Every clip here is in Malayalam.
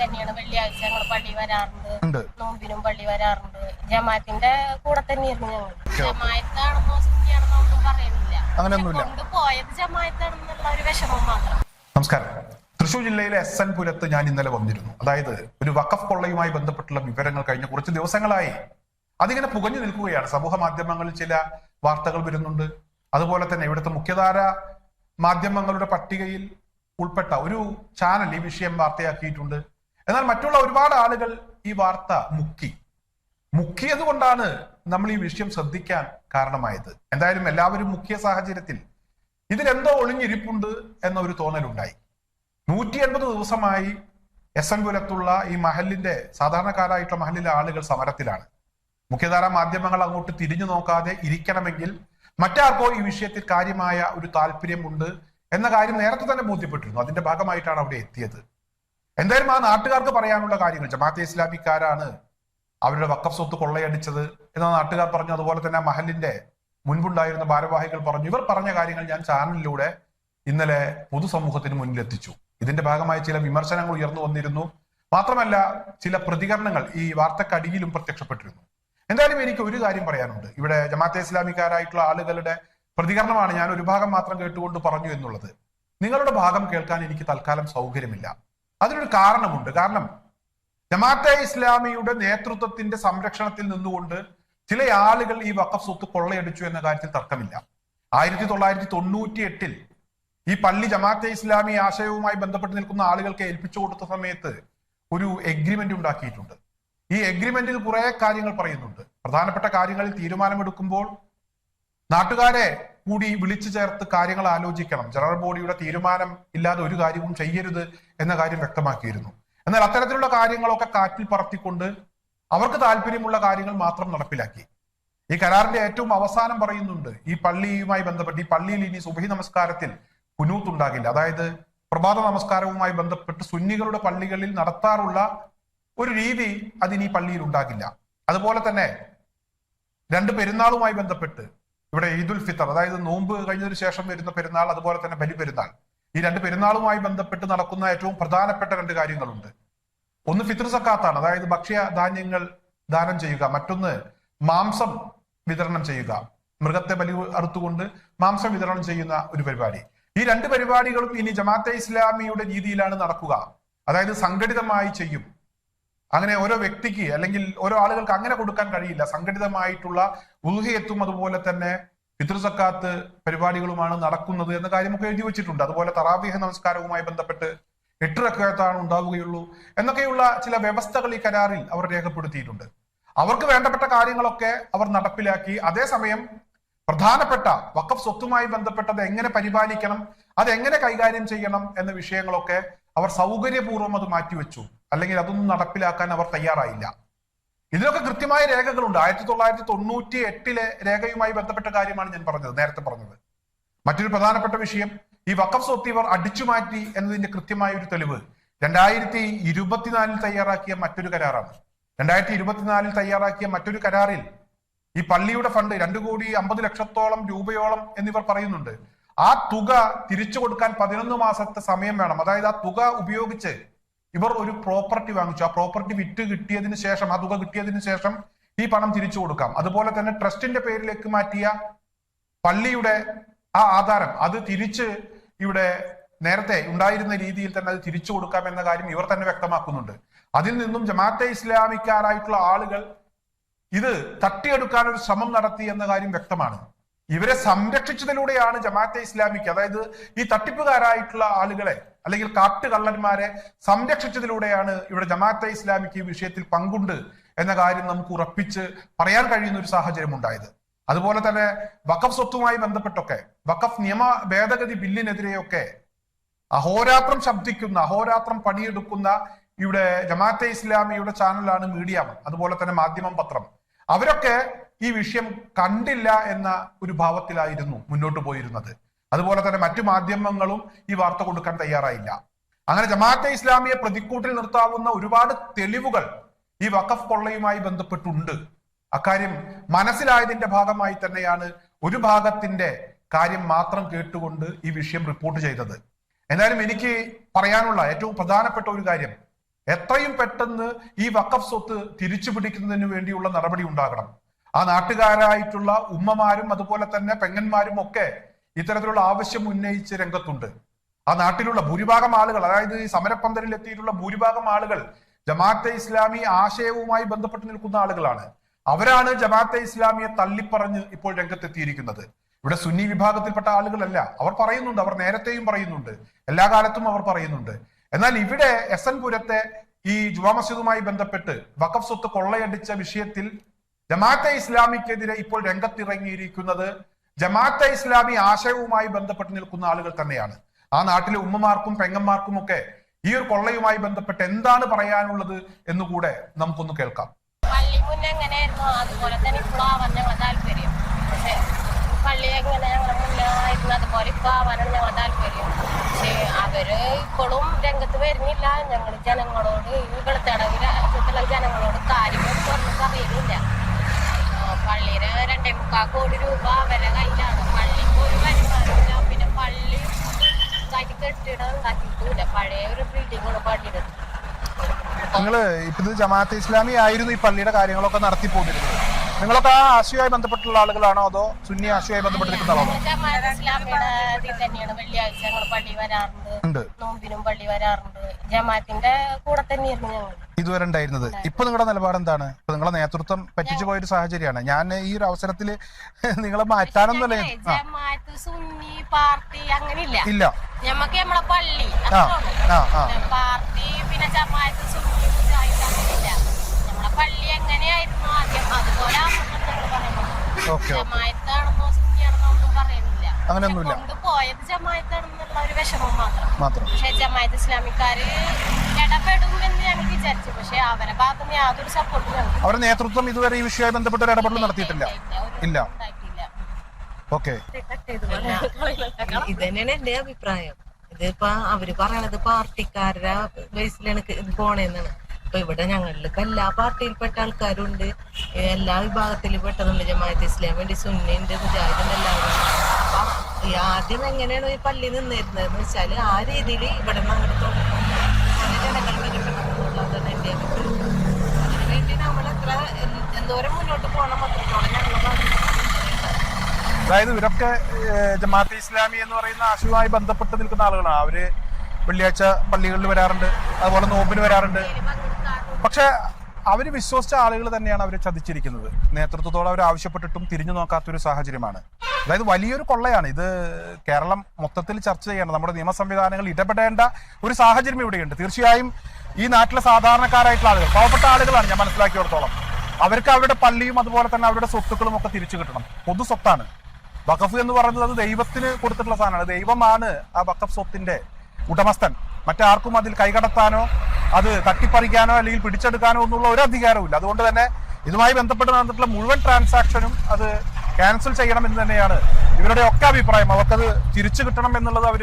തന്നെയാണ്. വെള്ളിയാഴ്ച ഞങ്ങൾ പള്ളി വരാറുണ്ട്. നോമ്പിനും പള്ളി വരാറുണ്ട്. ജമാഅത്തിന്റെ കൂടെ തന്നെയായിരുന്നു ഞങ്ങൾ ജമായത്താണെന്നോ സുന്നിയാണെന്നോ ഒന്നും പറയുന്നില്ല. അങ്ങനെയൊന്നുമില്ല. കൊണ്ടുപോയത് ജമായത്താണെന്നുള്ള ഒരു വിഷമം മാത്രം. നമസ്കാരം. തൃശൂർ ജില്ലയിലെ എസ് എൻ പുരത്ത് ഞാൻ ഇന്നലെ വന്നിരുന്നു. അതായത് ഒരു വഖഫ് കൊള്ളയുമായി ബന്ധപ്പെട്ടുള്ള വിവരങ്ങൾ കഴിഞ്ഞ കുറച്ച് ദിവസങ്ങളായി. അതിങ്ങനെ പുകഞ്ഞു നിൽക്കുകയാണ്. സമൂഹ മാധ്യമങ്ങളിൽ ചില വാർത്തകൾ വരുന്നുണ്ട്. അതുപോലെ തന്നെ ഇവിടുത്തെ മുഖ്യധാര മാധ്യമങ്ങളുടെ പട്ടികയിൽ ഉൾപ്പെട്ട ഒരു ചാനൽ ഈ വിഷയം വാർത്തയാക്കിയിട്ടുണ്ട്. എന്നാൽ മറ്റുള്ള ഒരുപാട് ആളുകൾ ഈ വാർത്ത മുക്കി. മുക്കിയത് കൊണ്ടാണ് നമ്മൾ ഈ വിഷയം ശ്രദ്ധിക്കാൻ കാരണമായത്. എന്തായാലും എല്ലാവരും മുഖ്യ സാഹചര്യത്തിൽ ഇതിലെന്തോ ഒളിഞ്ഞിരിപ്പുണ്ട് എന്ന ഒരു തോന്നലുണ്ടായി. നൂറ്റി എൺപത് ദിവസമായി എസ് എൻ പുരത്തുള്ള ഈ മഹലിന്റെ സാധാരണക്കാരായിട്ടുള്ള മഹലിലെ ആളുകൾ സമരത്തിലാണ്. മുഖ്യധാര മാധ്യമങ്ങൾ അങ്ങോട്ട് തിരിഞ്ഞു നോക്കാതെ ഇരിക്കണമെങ്കിൽ മറ്റാർക്കോ ഈ വിഷയത്തിൽ കാര്യമായ ഒരു താല്പര്യമുണ്ട് എന്ന കാര്യം നേരത്തെ തന്നെ ബോധ്യപ്പെട്ടിരുന്നു. അതിന്റെ ഭാഗമായിട്ടാണ് അവിടെ എത്തിയത്. എന്തായാലും ആ നാട്ടുകാർക്ക് പറയാനുള്ള കാര്യങ്ങൾ ജമാഅത്തെ ഇസ്ലാമിക്കാരാണ് അവരുടെ വക്കഫ് സ്വത്ത് കൊള്ളയടിച്ചത് എന്ന നാട്ടുകാർ പറഞ്ഞു. അതുപോലെ തന്നെ മഹലിന്റെ മുൻപുണ്ടായിരുന്ന ഭാരവാഹികൾ പറഞ്ഞു. ഇവർ പറഞ്ഞ കാര്യങ്ങൾ ഞാൻ ചാനലിലൂടെ ഇന്നലെ പൊതുസമൂഹത്തിന് മുന്നിലെത്തിച്ചു. ഇതിന്റെ ഭാഗമായി ചില വിമർശനങ്ങൾ ഉയർന്നു വന്നിരുന്നു. മാത്രമല്ല ചില പ്രതികരണങ്ങൾ ഈ വാർത്തക്കടിയിലും പ്രത്യക്ഷപ്പെട്ടിരുന്നു. എന്തായാലും എനിക്ക് ഒരു കാര്യം പറയാനുണ്ട്. ഇവിടെ ജമാഅത്തെ ഇസ്ലാമിക്കാരായിട്ടുള്ള ആളുകളുടെ പ്രതികരണമാണ് ഞാൻ ഒരു ഭാഗം മാത്രം കേട്ടുകൊണ്ട് പറഞ്ഞു എന്നുള്ളത്. നിങ്ങളുടെ ഭാഗം കേൾക്കാൻ എനിക്ക് തൽക്കാലം സൗകര്യമില്ല. അതിനൊരു കാരണമുണ്ട്. കാരണം ജമാഅത്തെ ഇസ്ലാമിയുടെ നേതൃത്വത്തിന്റെ സംരക്ഷണത്തിൽ നിന്നുകൊണ്ട് ചില ആളുകൾ ഈ വഖഫ് സ്വത്ത് കൊള്ളയടിച്ചു എന്ന കാര്യത്തിൽ തർക്കമില്ല. ആയിരത്തി തൊള്ളായിരത്തി തൊണ്ണൂറ്റി എട്ടിൽ ഈ പള്ളി ജമാഅത്തെ ഇസ്ലാമി ആശയവുമായി ബന്ധപ്പെട്ട് നിൽക്കുന്ന ആളുകൾക്ക് ഏൽപ്പിച്ചു കൊടുത്ത സമയത്ത് ഒരു എഗ്രിമെന്റ് ഉണ്ടാക്കിയിട്ടുണ്ട്. ഈ എഗ്രിമെന്റിൽ കുറെ കാര്യങ്ങൾ പറയുന്നുണ്ട്. പ്രധാനപ്പെട്ട കാര്യങ്ങളിൽ തീരുമാനമെടുക്കുമ്പോൾ നാട്ടുകാരെ കൂടി വിളിച്ചു ചേർത്ത് കാര്യങ്ങൾ ആലോചിക്കണം. ജനറൽ ബോഡിയുടെ തീരുമാനം ഇല്ലാതെ ഒരു കാര്യവും ചെയ്യരുത് എന്ന കാര്യം വ്യക്തമാക്കിയിരുന്നു. എന്നാൽ അത്തരത്തിലുള്ള കാര്യങ്ങളൊക്കെ കാറ്റിൽ പറത്തിക്കൊണ്ട് അവർക്ക് താല്പര്യമുള്ള കാര്യങ്ങൾ മാത്രം നടപ്പിലാക്കി. ഈ കരാറിന്റെ ഏറ്റവും അവസാനം പറയുന്നുണ്ട് ഈ പള്ളിയുമായി ബന്ധപ്പെട്ട് ഈ പള്ളിയിൽ ഇനി സുബഹി നമസ്കാരത്തിൽ കുനൂത്ത് ഉണ്ടാകില്ല. അതായത് പ്രഭാത നമസ്കാരവുമായി ബന്ധപ്പെട്ട് സുന്നികളുടെ പള്ളികളിൽ നടത്താറുള്ള ഒരു രീതി അതിനീ പള്ളിയിൽ ഉണ്ടാകില്ല. അതുപോലെ തന്നെ രണ്ട് പെരുന്നാളുമായി ബന്ധപ്പെട്ട് ഇവിടെ ഈദുൽ ഫിത്തർ അതായത് നോമ്പ് കഴിഞ്ഞതിന് ശേഷം വരുന്ന പെരുന്നാൾ അതുപോലെ തന്നെ ബലി പെരുന്നാൾ ഈ രണ്ട് പെരുന്നാളുമായി ബന്ധപ്പെട്ട് നടക്കുന്ന ഏറ്റവും പ്രധാനപ്പെട്ട രണ്ട് കാര്യങ്ങളുണ്ട്. ഒന്ന് ഫിത്തർ സക്കാത്താണ് അതായത് ഭക്ഷ്യ ധാന്യങ്ങൾ ദാനം ചെയ്യുക. മറ്റൊന്ന് മാംസം വിതരണം ചെയ്യുക. മൃഗത്തെ ബലി അറുത്തുകൊണ്ട് മാംസം വിതരണം ചെയ്യുന്ന ഒരു പരിപാടി. ഈ രണ്ട് പരിപാടികളും ഇനി ജമാഅത്തെ ഇസ്ലാമിയുടെ രീതിയിലാണ് നടക്കുക. അതായത് സംഘടിതമായി ചെയ്യും. അങ്ങനെ ഓരോ വ്യക്തിക്ക് അല്ലെങ്കിൽ ഓരോ ആളുകൾക്ക് അങ്ങനെ കൊടുക്കാൻ കഴിയില്ല. സംഘടിതമായിട്ടുള്ള ഉൽഹയത്തും അതുപോലെ തന്നെ പിതൃസക്കാത്ത് പരിപാടികളുമാണ് നടക്കുന്നത് എന്ന കാര്യമൊക്കെ എഴുതി വെച്ചിട്ടുണ്ട്. അതുപോലെ തറാവിഹ നമസ്കാരവുമായി ബന്ധപ്പെട്ട് എട്ട് റക്കയത്താണ് ഉണ്ടാവുകയുള്ളൂ എന്നൊക്കെയുള്ള ചില വ്യവസ്ഥകൾ ഈ കരാറിൽ അവർ രേഖപ്പെടുത്തിയിട്ടുണ്ട്. അവർക്ക് വേണ്ടപ്പെട്ട കാര്യങ്ങളൊക്കെ അവർ നടപ്പിലാക്കി. അതേസമയം പ്രധാനപ്പെട്ട വക്കഫ് സ്വത്തുമായി ബന്ധപ്പെട്ടത് എങ്ങനെ പരിപാലിക്കണം അതെങ്ങനെ കൈകാര്യം ചെയ്യണം എന്ന വിഷയങ്ങളൊക്കെ അവർ സൗകര്യപൂർവം അത് മാറ്റിവെച്ചു. അല്ലെങ്കിൽ അതൊന്നും നടപ്പിലാക്കാൻ അവർ തയ്യാറായില്ല. ഇതിനൊക്കെ കൃത്യമായ രേഖകളുണ്ട്. ആയിരത്തി തൊള്ളായിരത്തി തൊണ്ണൂറ്റി എട്ടിലെ രേഖയുമായി ബന്ധപ്പെട്ട കാര്യമാണ് ഞാൻ പറഞ്ഞത് നേരത്തെ പറഞ്ഞത്. മറ്റൊരു പ്രധാനപ്പെട്ട വിഷയം ഈ വക്കഫ് സ്വത്ത് ഇവർ അടിച്ചു മാറ്റി എന്നതിന്റെ കൃത്യമായ ഒരു തെളിവ് രണ്ടായിരത്തി ഇരുപത്തിനാലിൽ തയ്യാറാക്കിയ മറ്റൊരു കരാറാണ്. രണ്ടായിരത്തി ഇരുപത്തിനാലിൽ തയ്യാറാക്കിയ മറ്റൊരു കരാറിൽ ഈ പള്ളിയുടെ ഫണ്ട് രണ്ടു കോടി അമ്പത് ലക്ഷത്തോളം രൂപയോളം എന്നിവർ പറയുന്നുണ്ട്. ആ തുക തിരിച്ചു കൊടുക്കാൻ പതിനൊന്ന് മാസത്തെ സമയം വേണം. അതായത് ആ തുക ഉപയോഗിച്ച് ഇവർ ഒരു പ്രോപ്പർട്ടി വാങ്ങിച്ചു. ആ പ്രോപ്പർട്ടി വിറ്റ് കിട്ടിയതിന് ശേഷം ആ തുക കിട്ടിയതിന് ശേഷം ഈ പണം തിരിച്ചു കൊടുക്കാം. അതുപോലെ തന്നെ ട്രസ്റ്റിന്റെ പേരിലേക്ക് മാറ്റിയ പള്ളിയുടെ ആ ആധാരം അത് തിരിച്ച് ഇവിടെ നേരത്തെ ഉണ്ടായിരുന്ന രീതിയിൽ തന്നെ അത് തിരിച്ചു കൊടുക്കാം എന്ന കാര്യം ഇവർ തന്നെ വ്യക്തമാക്കുന്നുണ്ട്. അതിൽ നിന്നും ജമാഅത്തെ ഇസ്ലാമിക്കാരായിട്ടുള്ള ആളുകൾ ഇത് തട്ടിയെടുക്കാൻ ഒരു ശ്രമം നടത്തി എന്ന കാര്യം വ്യക്തമാണ്. ഇവരെ സംരക്ഷിച്ചതിലൂടെയാണ് ജമാഅത്തെ ഇസ്ലാമിക്ക് അതായത് ഈ തട്ടിപ്പുകാരായിട്ടുള്ള ആളുകളെ അല്ലെങ്കിൽ കാട്ടുകള്ളന്മാരെ സംരക്ഷിച്ചതിലൂടെയാണ് ഇവിടെ ജമാഅത്തെ ഇസ്ലാമിക്ക് ഈ വിഷയത്തിൽ പങ്കുണ്ട് എന്ന കാര്യം നമുക്ക് ഉറപ്പിച്ച് പറയാൻ കഴിയുന്ന ഒരു സാഹചര്യം ഉണ്ടായത്. അതുപോലെ തന്നെ വഖഫ് സ്വത്തുമായി ബന്ധപ്പെട്ടൊക്കെ വഖഫ് നിയമ ഭേദഗതി ബില്ലിനെതിരെയൊക്കെ അഹോരാത്രം ശബ്ദിക്കുന്ന അഹോരാത്രം പണിയെടുക്കുന്ന ഇവിടെ ജമാഅത്തെ ഇസ്ലാമിയുടെ ചാനലാണ് മീഡിയ അതുപോലെ തന്നെ മാധ്യമം പത്രം. അവരൊക്കെ ഈ വിഷയം കണ്ടില്ല എന്ന ഒരു ഭാവത്തിലായിരുന്നു മുന്നോട്ട് പോയിരുന്നത്. അതുപോലെ തന്നെ മറ്റു മാധ്യമങ്ങളും ഈ വാർത്ത കൊടുക്കാൻ തയ്യാറായില്ല. അങ്ങനെ ജമാഅത്തെ ഇസ്ലാമിയെ പ്രതിക്കൂട്ടിൽ നിർത്താവുന്ന ഒരുപാട് തെളിവുകൾ ഈ വഖഫ് കൊള്ളയുമായി ബന്ധപ്പെട്ടുണ്ട്. അക്കാര്യം മനസ്സിലായതിന്റെ ഭാഗമായി തന്നെയാണ് ഒരു ഭാഗത്തിന്റെ കാര്യം മാത്രം കേട്ടുകൊണ്ട് ഈ വിഷയം റിപ്പോർട്ട് ചെയ്തത്. എന്നാലും എനിക്ക് പറയാനുള്ള ഏറ്റവും പ്രധാനപ്പെട്ട ഒരു കാര്യം എത്രയും പെട്ടെന്ന് ഈ വഖഫ് സ്വത്ത് തിരിച്ചു പിടിക്കുന്നതിന് വേണ്ടിയുള്ള നടപടി ഉണ്ടാകണം. ആ നാട്ടുകാരായിട്ടുള്ള ഉമ്മമാരും അതുപോലെ തന്നെ പെങ്ങന്മാരും ഒക്കെ ഇത്തരത്തിലുള്ള ആവശ്യം ഉന്നയിച്ച് രംഗത്തുണ്ട്. ആ നാട്ടിലുള്ള ഭൂരിഭാഗം ആളുകൾ അതായത് ഈ സമരപ്പന്തലിൽ എത്തിയിട്ടുള്ള ഭൂരിഭാഗം ആളുകൾ ജമാഅത്തെ ഇസ്ലാമി ആശയവുമായി ബന്ധപ്പെട്ട് നിൽക്കുന്ന ആളുകളാണ്. അവരാണ് ജമാഅത്തെ ഇസ്ലാമിയെ തള്ളിപ്പറഞ്ഞ് ഇപ്പോൾ രംഗത്തെത്തിയിരിക്കുന്നത്. ഇവിടെ സുന്നി വിഭാഗത്തിൽപ്പെട്ട ആളുകളല്ല. അവർ പറയുന്നുണ്ട് അവർ നേരത്തെയും പറയുന്നുണ്ട്. എല്ലാ കാലത്തും അവർ പറയുന്നുണ്ട്. എന്നാൽ ഇവിടെ എസ് എൻ പുരത്തെ ഈ ജുവാ മസ്ജിദുമായി ബന്ധപ്പെട്ട് വഖഫ് സ്വത്ത് കൊള്ളയടിച്ച വിഷയത്തിൽ ജമാഅത്തെ ഇസ്ലാമിക്കെതിരെ ഇപ്പോൾ രംഗത്തിറങ്ങിയിരിക്കുന്നത് ജമാഅത്തെ ഇസ്ലാമി ആശയവുമായി ബന്ധപ്പെട്ട് നിൽക്കുന്ന ആളുകൾ തന്നെയാണ്. ആ നാട്ടിലെ ഉമ്മമാർക്കും പെങ്ങന്മാർക്കും ഒക്കെ ഈ ഒരു കൊള്ളയുമായി ബന്ധപ്പെട്ട് എന്താണ് പറയാനുള്ളത് എന്നുകൂടെ നമുക്കൊന്ന് കേൾക്കാം. പള്ളി മുന്നേ എങ്ങനെയായിരുന്നു? അതുപോലെ തന്നെ പള്ളി രംഗത്ത് വരുന്നില്ല. ഞങ്ങൾ ജനങ്ങളോട് ഈ വെളുത്തടവിലെ ജനങ്ങളോട് കാര്യങ്ങൾ പറഞ്ഞ് പറയുന്നില്ല ആ, പള്ളിയുടെ രണ്ടേ മുക്കാൽ കോടി രൂപ അവരെ കയ്യിലാണ്. പള്ളിക്ക് ഒരു വരുമാനമില്ല പിന്നെ പള്ളി ഇതാക്കി കെട്ടിടം ഉണ്ടാക്കിയിട്ടില്ല പഴയ ഒരു ബിൽഡിങ്ങാണ് പള്ളിയുടെ. നിങ്ങൾ ഇപ്പൊ ജമാഅത്ത് ഇസ്ലാമി ആയിരുന്നു ഈ പള്ളിയുടെ കാര്യങ്ങളൊക്കെ നടത്തി പോന്നിരുന്നത്. നിങ്ങളൊക്കെ ആ ആശയവുമായി ബന്ധപ്പെട്ടുള്ള ആളുകളാണോ അതോ സുന്നി ആശയവുമായി ബന്ധപ്പെട്ടിരിക്കുന്നതാണോ ആളാണോ? വെള്ളിയാഴ്ച ഞങ്ങൾ പള്ളി വരാറുണ്ട്. നോമ്പിനും പള്ളി വരാറുണ്ട്. ജമാഅത്തിന്റെ കൂടെ തന്നെയായിരുന്നു ഞങ്ങൾ ഇതുവരെ ഉണ്ടായിരുന്നത്. ഇപ്പൊ നിങ്ങളുടെ നിലപാട് എന്താണ്? ഇപ്പൊ നിങ്ങളെ നേതൃത്വം പറ്റിച്ചു പോയൊരു സാഹചര്യമാണ്. ഞാൻ ഈ ഒരു അവസരത്തിൽ നിങ്ങളെ മാറ്റാനൊന്നുമല്ല ഇല്ല. ഞമ്മക്ക് നമ്മളെ പള്ളി പാർട്ടി പിന്നെ ജമാഅത്ത് സുന്നി മുജാഹിദ് നമ്മളെ പള്ളി എങ്ങനെയായിരുന്നു ആദ്യം? അതുപോലെ ജമാഅത്താണെന്നോ അങ്ങനെയൊന്നുമില്ല. ഒരു വിഷമം മാത്രം. മാത്രം. പക്ഷെ ജമാഅത്ത് ഇസ്ലാമിക്കാര് ഇടപെടും എന്ന് ഞങ്ങൾ വിചാരിച്ചു. പക്ഷേ അവരെ ഭാഗത്തുനിന്ന് യാതൊരു സപ്പോർട്ടും ഞങ്ങൾക്ക് അവരുടെ നേതൃത്വം ഇതുവരെ ഈ വിഷയവുമായി ബന്ധപ്പെട്ട ഒരു ഇടപെടൽ നടത്തിയിട്ടില്ല. ഇല്ല. ഉണ്ടായിട്ടില്ല. ഓക്കെ. ഇത് തന്നെയാണ് എന്റെ അഭിപ്രായം. ഇതിപ്പോ അവർ പറയണത് പാർട്ടിക്കാരുടെ ബേസിലാണ് ഇത് പോണേന്നാണ്. ഇപ്പൊ ഇവിടെ ഞങ്ങളിലൊക്കെ എല്ലാ പാർട്ടിയിൽപ്പെട്ട ആൾക്കാരുണ്ട്. എല്ലാ വിഭാഗത്തിലും പെട്ടതുണ്ട് ജമാഅത്ത് ഇസ്ലാമുണ്ട് സുന്നിന്റെ മുജാഹിദുണ്ട് എല്ലാവരും. ഈ ആദ്യം എങ്ങനെയാണ് ഈ പള്ളി നിന്നിരുന്നത് എന്ന് വെച്ചാൽ ആ രീതിയിൽ ഇവിടെ നിന്ന് അങ്ങോട്ട് തുടങ്ങും അങ്ങനെ അഭിപ്രായം അതിനുവേണ്ടി നമ്മൾ എത്ര എന്തോരം മുന്നോട്ട് പോകണം അത്രത്തോളം അതായത് ഇവരൊക്കെ ജമാഅത്ത് ജമാഅത്തെ ഇസ്ലാമി എന്ന് പറയുന്ന ആശയവുമായി ബന്ധപ്പെട്ട് നിൽക്കുന്ന ആളുകളാണ്. അവർ വെള്ളിയാഴ്ച പള്ളികളിൽ വരാറുണ്ട്. അതുപോലെ നോമ്പിന് വരാറുണ്ട്. പക്ഷെ അവർ വിശ്വസിച്ച ആളുകൾ തന്നെയാണ് അവർ ചതിച്ചിരിക്കുന്നത്. നേതൃത്വത്തോട് അവർ ആവശ്യപ്പെട്ടിട്ടും തിരിഞ്ഞു നോക്കാത്ത നോക്കാത്തൊരു സാഹചര്യമാണ്. അതായത് വലിയൊരു കൊള്ളയാണ്. ഇത് കേരളം മൊത്തത്തിൽ ചർച്ച ചെയ്യണം നമ്മുടെ നിയമ സംവിധാനങ്ങൾ ഇടപെടേണ്ട ഒരു സാഹചര്യം ഇവിടെയുണ്ട്. തീർച്ചയായും ഈ നാട്ടിലെ സാധാരണക്കാരായിട്ടുള്ള ആളുകൾ പാവപ്പെട്ട ആളുകളാണ് ഞാൻ മനസ്സിലാക്കിയിടത്തോളം. അവർക്ക് അവരുടെ പള്ളിയും അതുപോലെ തന്നെ അവരുടെ സ്വത്തുക്കളും ഒക്കെ തിരിച്ചു കിട്ടണം. പൊതു സ്വത്താണ്. വഖഫ് എന്ന് പറയുന്നത് അത് ദൈവത്തിന് കൊടുത്തിട്ടുള്ള സാധനമാണ്. ദൈവമാണ് ആ വഖഫ് സ്വത്തിന്റെ ഉടമസ്ഥൻ. മറ്റാർക്കും അതിൽ കൈകടത്താനോ അത് തട്ടിപ്പറിക്കാനോ അല്ലെങ്കിൽ പിടിച്ചെടുക്കാനോ ഒന്നുള്ള ഒരു അധികാരവും ഇല്ല അതുകൊണ്ട് തന്നെ ഇതുമായി ബന്ധപ്പെട്ട് നടന്നിട്ടുള്ള മുഴുവൻ ട്രാൻസാക്ഷനും അത് ക്യാൻസൽ ചെയ്യണം എന്ന് തന്നെയാണ് ഇവരുടെ ഒക്കെ അഭിപ്രായം. അവർക്കത് തിരിച്ചു കിട്ടണം എന്നുള്ളത് അവർ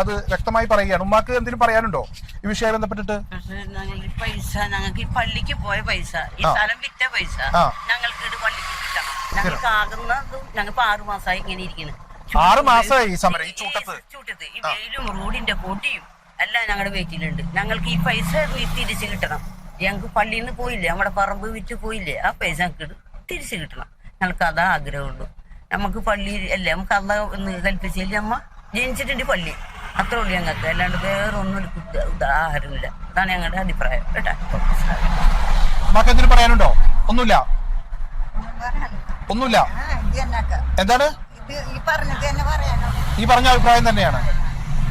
അത് വ്യക്തമായി പറയുകയാണ്. ഉമ്മാക്ക് എന്തെങ്കിലും പറയാനുണ്ടോ ഈ വിഷയം ബന്ധപ്പെട്ടിട്ട്? പൈസ ഞങ്ങൾക്ക് ഈ പള്ളിക്ക് പോയ പൈസ ഈ. സ്ഥലം വിറ്റ പൈസ ഞങ്ങൾക്ക് ഇത് പള്ളിക്ക് കിട്ടണം. ഞങ്ങൾക്ക് ആകുന്നതും ഞങ്ങൾക്ക് ആറുമാസമായി ഇങ്ങനെ ഇരിക്കുന്നു ആറ് മാസമായി ഈ സമരം ഈ ചൂട്ടത്ത്. ചൂട്ടത്ത്. ഈ വെയിലും റോഡിന്റെ പൊടിയും എല്ലാം ഞങ്ങളുടെ വീട്ടിലുണ്ട്. ഞങ്ങൾക്ക് ഈ പൈസ തിരിച്ചു തിരിച്ച് കിട്ടണം. ഞങ്ങൾക്ക് പള്ളിയിൽ നിന്ന് പോയില്ലേ നമ്മുടെ പറമ്പ് വിറ്റ് പോയില്ലേ ആ പൈസ ഞങ്ങൾക്ക് തിരിച്ചു കിട്ടണം. ഞങ്ങൾക്ക് അതാ ആഗ്രഹമുള്ളൂ. നമുക്ക് പള്ളി അല്ലേ നമുക്ക് അതാ ഒന്ന് കൽപ്പിച്ചില്ലേ അമ്മ ജനിച്ചിട്ടുണ്ട് പള്ളി. അത്രേ ഉള്ളൂ ഞങ്ങൾക്ക്. അല്ലാണ്ട് വേറെ ഒന്നും ഒരു ഉദാഹരണമില്ല. അതാണ് ഞങ്ങളുടെ അഭിപ്രായം കേട്ടാ. എന്തെങ്കിലും പറയാനുണ്ടോ? ഒന്നുമില്ല. ഒന്നുമില്ല. എന്താണ്? ഈ തന്നെ പറഞ്ഞ അഭിപ്രായം തന്നെയാണ്.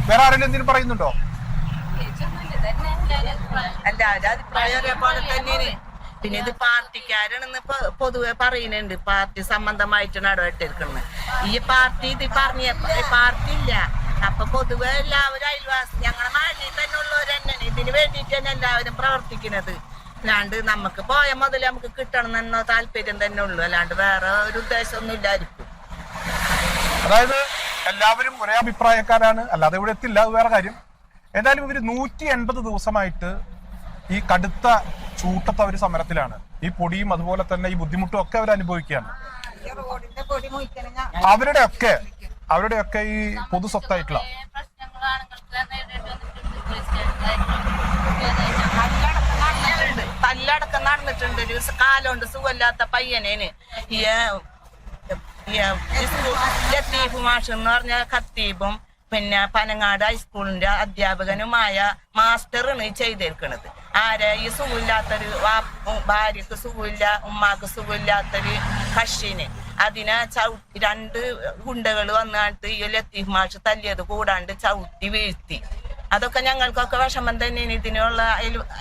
വേറെ ആരെങ്കിലും എന്തെങ്കിലും പറയുന്നുണ്ടോ? അല്ല തന്നെയാണ്. പിന്നെ ഇത് പാർട്ടിക്കാരാണെന്ന് പൊതുവെ പറയുന്നുണ്ട്. പാർട്ടി സംബന്ധമായിട്ടാണ് ഇടപെട്ടിരിക്കുന്നത് ഈ പാർട്ടി ഇത് പറഞ്ഞ പാർട്ടി ഇല്ല. അപ്പൊ പൊതുവെ എല്ലാവരും അയൽവാസി ഞങ്ങളുടെ നാട്ടിൽ തന്നെ ഉള്ളവർ തന്നെയാണ്. ഇതിന് വേണ്ടിയിട്ട് തന്നെ എല്ലാവരും പ്രവർത്തിക്കുന്നത്. അല്ലാണ്ട് നമുക്ക് പോയ മുതൽ നമുക്ക് കിട്ടണം എന്നോ താല്പര്യം തന്നെ ഉള്ളു. അല്ലാണ്ട് വേറെ ഒരു ഉദ്ദേശമൊന്നും ഇല്ലായിരിക്കും അതായത് എല്ലാവരും ഒരേ അഭിപ്രായക്കാരാണ്. അല്ലാതെ ഇവിടെ എത്തില്ല അത് വേറെ കാര്യം. എന്തായാലും ഇവർ നൂറ്റി എൺപത് ദിവസമായിട്ട് ഈ കടുത്ത ചൂട്ടത്ത് അവർ സമരത്തിലാണ്. ഈ പൊടിയും അതുപോലെ തന്നെ ഈ ബുദ്ധിമുട്ടും ഒക്കെ അവർ അനുഭവിക്കുകയാണ്. അവരുടെ ഒക്കെ അവരുടെ ഒക്കെ ഈ പൊതു സ്വത്തായിട്ടുള്ള. തല്ലടക്കം നടന്നിട്ടുണ്ട്. സ- സുഖമില്ലാത്ത പയ്യനേന്. പറഞ്ഞ ഖത്തീബും പിന്നെ പനങ്ങാട് ഹൈസ്കൂളിന്റെ അധ്യാപകനുമായ മാസ്റ്ററാണ് ഈ ചെയ്തേൽക്കണത് ആരെ? ഈ സുഖമില്ലാത്തൊരു ഭാര്യക്ക് സുഖമില്ല ഉമ്മാക്ക് സുഖമില്ലാത്തൊരു കഷിന് അതിനെ ചവിട്ടി രണ്ട് ഗുണ്ടകൾ വന്നിട്ട് ഈ ലത്തീഫ് മാഷ് തല്ലിയത് കൂടാണ്ട് ചവിട്ടി വീഴ്ത്തി. അതൊക്കെ ഞങ്ങൾക്കൊക്കെ വിഷമം തന്നെയാണ്. ഇതിനുള്ള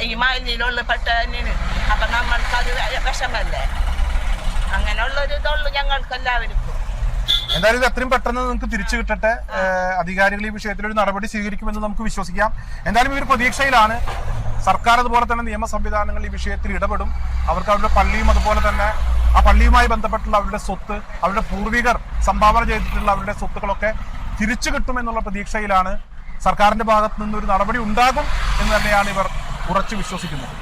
ഈ മാലിന്യയിലുള്ള പെട്ട തന്നെയാണ്. അപ്പൊ നമ്മൾക്കത് വിഷമല്ലേ? അങ്ങനെയുള്ള ഒരു ഇതുള്ളൂ ഞങ്ങൾക്ക് എല്ലാവർക്കും എന്തായാലും ഇത് എത്രയും പെട്ടെന്ന് നിങ്ങൾക്ക് തിരിച്ചു കിട്ടട്ടെ. അധികാരികൾ ഈ വിഷയത്തിൽ ഒരു നടപടി സ്വീകരിക്കുമെന്ന് നമുക്ക് വിശ്വസിക്കാം. എന്തായാലും ഈ ഒരു പ്രതീക്ഷയിലാണ്. സർക്കാർ അതുപോലെ തന്നെ നിയമ സംവിധാനങ്ങൾ ഈ വിഷയത്തിൽ ഇടപെടും. അവർക്ക് അവരുടെ പള്ളിയും അതുപോലെ തന്നെ ആ പള്ളിയുമായി ബന്ധപ്പെട്ടുള്ള അവരുടെ സ്വത്ത് അവരുടെ പൂർവികർ സംഭാവന ചെയ്തിട്ടുള്ള അവരുടെ സ്വത്തുക്കളൊക്കെ തിരിച്ചു കിട്ടുമെന്നുള്ള പ്രതീക്ഷയിലാണ് സർക്കാരിന്റെ ഭാഗത്ത് നിന്ന് ഒരു നടപടി ഉണ്ടാകും എന്ന് തന്നെയാണ് ഇവർ ഉറച്ചു വിശ്വസിക്കുന്നത്.